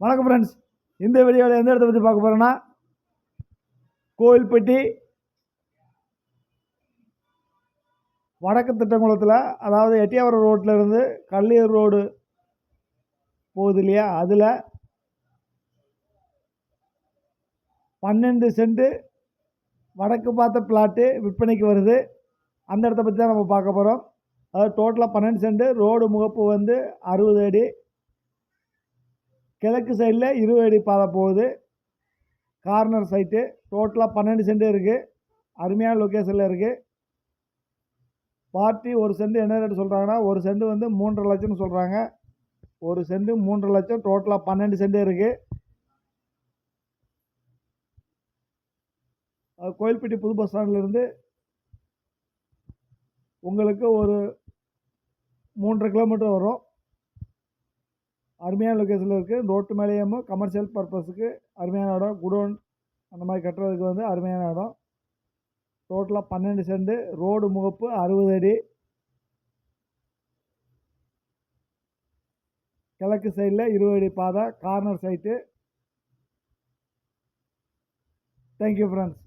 வணக்கம் ஃப்ரெண்ட்ஸ் இந்த வீடியோவில் எந்த இடத்த பற்றி பார்க்க போகிறோன்னா கோவில்பட்டி வடக்கு திட்டங்குளத்தில் அதாவது எட்டியாவரம் ரோட்டில் இருந்து கல்லியூர் ரோடு போகுது இல்லையா? அதில் பன்னெண்டு சென்ட்டு வடக்கு பார்த்த பிளாட்டு விற்பனைக்கு வருது. அந்த இடத்த பற்றி தான் நம்ம பார்க்க போகிறோம் அதாவது டோட்டலாக பன்னெண்டு சென்ட்டு ரோடு முகப்பு வந்து அறுபது அடி கிழக்கு சைடில் இருபது அடி பாதை போகுது. கார்னர் சைட்டு டோட்டலாக பன்னெண்டு சென்ட் இருக்குது அருமையான லொக்கேஷனில் இருக்குது பார்ட்டி ஒரு சென்ட் என்ன ரேட்டு சொல்கிறாங்கன்னா ஒரு சென்ட் வந்து மூன்றரை லட்சம்னு சொல்கிறாங்க ஒரு சென்ட் மூன்றரை லட்சம் டோட்டலாக பன்னெண்டு சென்ட் இருக்குது அது கோயில்பட்டி புது பஸ் ஸ்டாண்ட்லேருந்து உங்களுக்கு ஒரு மூன்றரை கிலோமீட்டர் வரும். அருமையான லொக்கேஷனில் இருக்குது ரோட்டு மேலேயும் கமர்ஷியல் பர்பஸுக்கு அருமையான இடம். குடோன் அந்த மாதிரி கட்டுறதுக்கு வந்து அருமையான இடம். டோட்டலாக பன்னெண்டு செண்டு ரோடு முகப்பு அறுபது அடி. கிழக்கு சைடில் இருபது அடி பாதை கார்னர் சைட்டு தேங்க்யூ ஃப்ரெண்ட்ஸ்